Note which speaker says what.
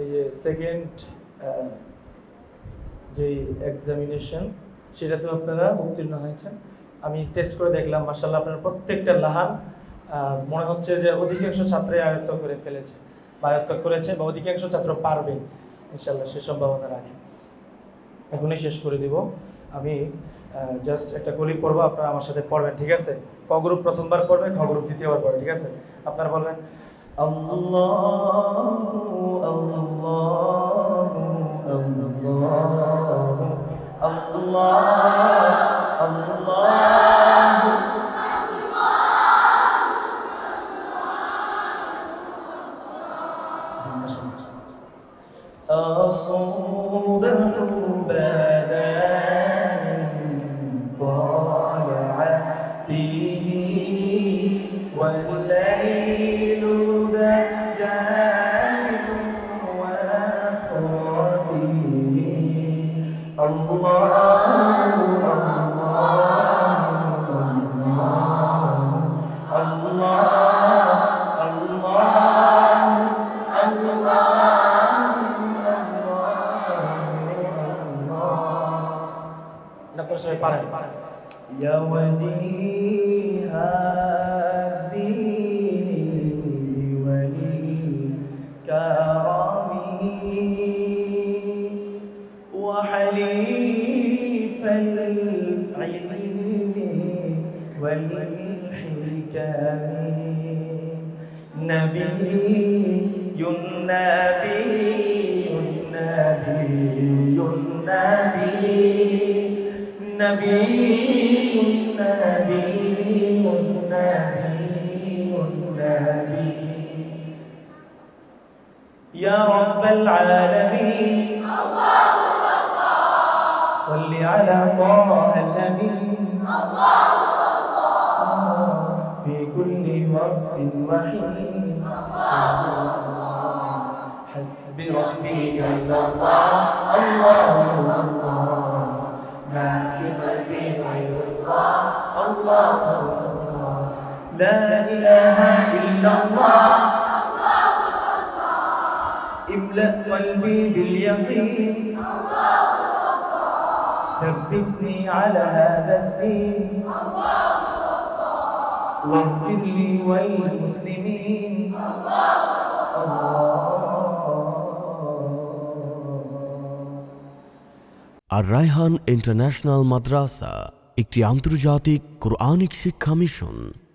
Speaker 1: এই যে সেকেন্ড যেই এক্সামিনেশন সেটাতেও আপনারা উত্তীর্ণ হয়েছেন। আমি টেস্ট করে দেখলাম মাসাল্লাহ আপনার প্রত্যেকটা লাহান মনে হচ্ছে যে অধিকাংশ ছাত্রই আয়ত্ত করে ফেলেছে বা আয়ত্ত করেছে বা অধিকাংশ ছাত্র পারবে ইনশাল্লাহ সে সম্ভাবনা রাখি। এখনই শেষ করে দিব। আমি জাস্ট একটা গলি পড়ব, আপনারা আমার সাথে পড়বেন, ঠিক আছে? ক গ্রুপ প্রথমবার পড়বে, খ গ্রুপ দ্বিতীয়বার পড়বে, ঠিক আছে? আপনারা বলবেন আল্লাহু আল্লাহু Ya wajihah وحليف العلم والحكم نبي نبي نبي نبي نبي نبي نبي نبي يا رب العالمين الله صل على طه الأمين في كل وقت وحين. حسب ربي جل الله. الله الله ما في قلبي غير الله. الله الله لا إله إلا الله. املأ قلبي باليقين. ثبتني على هذا الدين واغفر لي وللمسلمين الله
Speaker 2: আর রায়হান ইন্টারন্যাশনাল মাদ্রাসা একটি আন্তর্জাতিক কোরআনিক শিক্ষা মিশন